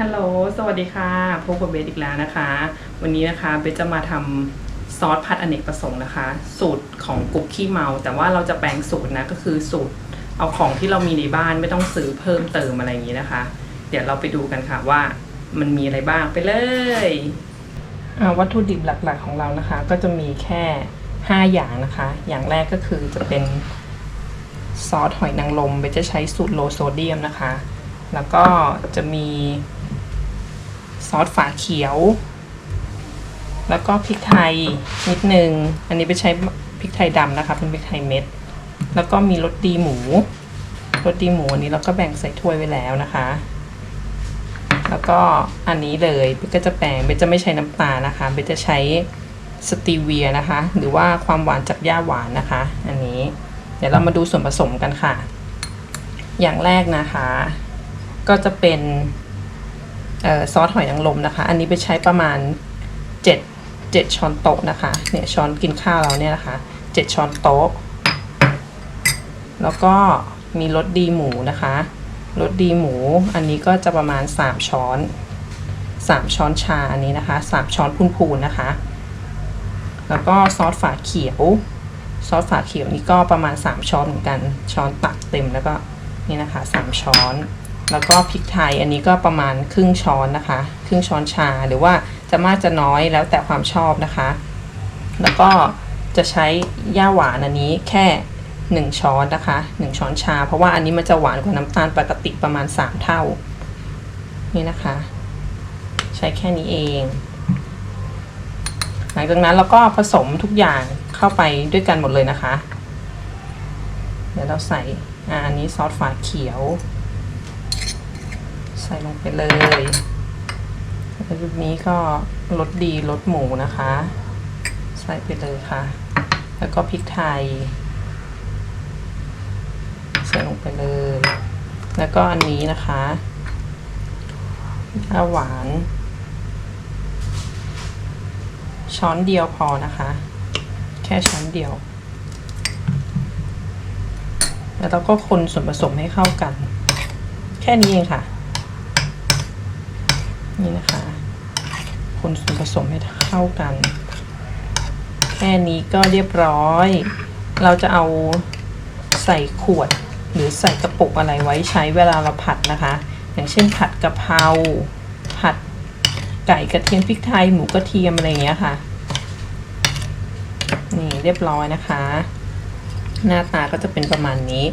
ฮัลโหล สวัสดีค่ะ พบกับเบสอีกแล้วนะคะ วันนี้นะคะเบสจะมาทำซอสผัดอเนกประสงค์นะคะ สูตรของกุ๊กขี้เมา แต่ว่าเราจะแปลงสูตรนะ ก็คือสูตรเอาของที่เรามีในบ้านไม่ต้องซื้อเพิ่มเติมอะไรอย่างนี้นะคะ เดี๋ยวเราไปดูกันค่ะว่ามันมีอะไรบ้างไปเลยอ่าวัตถุดิบหลักๆของเรานะคะ ก็จะมีแค่ 5 อย่างนะคะ อย่างแรกก็คือจะเป็นซอสหอยนางรมเบสจะใช้สูตรโลโซเดียมนะคะ แล้วก็จะมีซอสฝาเขียว แล้วก็พริกไทยนิดนึง อันนี้ไปใช้พริกไทยดำนะคะ เป็นพริกไทยเม็ด แล้วก็มีรสดีหมูรสดีหมูอันนี้เราก็แบ่งใส่ถ้วยไว้แล้วนะคะ แล้วก็อันนี้เลยเบก็จะแบ่งเบจะไม่ใช้น้ำตาลนะคะเบจะใช้สตีเวียนะคะ หรือว่าความหวานจากหญ้าหวานนะคะ อันนี้ เดี๋ยวเรามาดูส่วนผสมกันค่ะ อย่างแรกนะคะ ก็จะเป็นออซอสหอยนางรมนะคะ อันนี้ไปใช้ประมาณ 7 7ช้อนโต๊ะนะคะเนี่ยช้อนกินข้าวเราเนี่ยนะคะ 7 ช้อนโต๊ะ แล้วก็มีรสดีหมูนะคะรสดีหมูอันนี้ก็จะประมาณ 3 ช้อน 3 ช้อนชาอันนี้นะคะ 3 ช้อนพูนๆนะคะ แล้วก็ซอสฝาเขียว ซอสฝาเขียวนี่ก็ประมาณ 3 ช้อนเหมือนกันช้อนตักเต็มแล้วก็นี่นะคะ 3 ช้อน แล้วก็พริกไทยอันนี้ก็ประมาณครึ่งช้อนนะคะ ครึ่งช้อนชาหรือว่าจะมากจะน้อยแล้วแต่ความชอบนะคะ แล้วก็จะใช้ย่าหวานอันนี้แค่ 1 ช้อนนะคะ 1 ช้อนชา เพราะว่าอันนี้มันจะหวานกว่าน้ำตาลปกติประมาณ 3 เท่า นี่นะคะ ใช้แค่นี้เอง หลังจากนั้นเราก็ผสมทุกอย่างเข้าไปด้วยกันหมดเลยนะคะ เดี๋ยวเราใส่อาอันนี้ซอสฝาเขียว ใส่ลงไปเลยแล้วจุดนี้ก็รสดีรสหมูนะคะ ใส่ไปเลยค่ะ แล้วก็พริกไทย ใส่ลงไปเลย แล้วก็อันนี้นะคะข้าหวาน ช้อนเดียวพอนะคะ แค่ช้อนเดียว แล้วเราก็คนส่วนผสมให้เข้ากัน แค่นี้เองค่ะ นี่นะคะ คนส่วนผสมให้เข้ากัน แค่นี้ก็เรียบร้อย เราจะเอาใส่ขวดหรือใส่กระปุกอะไรไว้ใช้เวลาเราผัดนะคะ อย่างเช่นผัดกะเพราผัดไก่กระเทียมพริกไทยหมูกระเทียมอะไรอย่างเงี้ยค่ะ นี่เรียบร้อยนะคะ หน้าตาก็จะเป็นประมาณนี้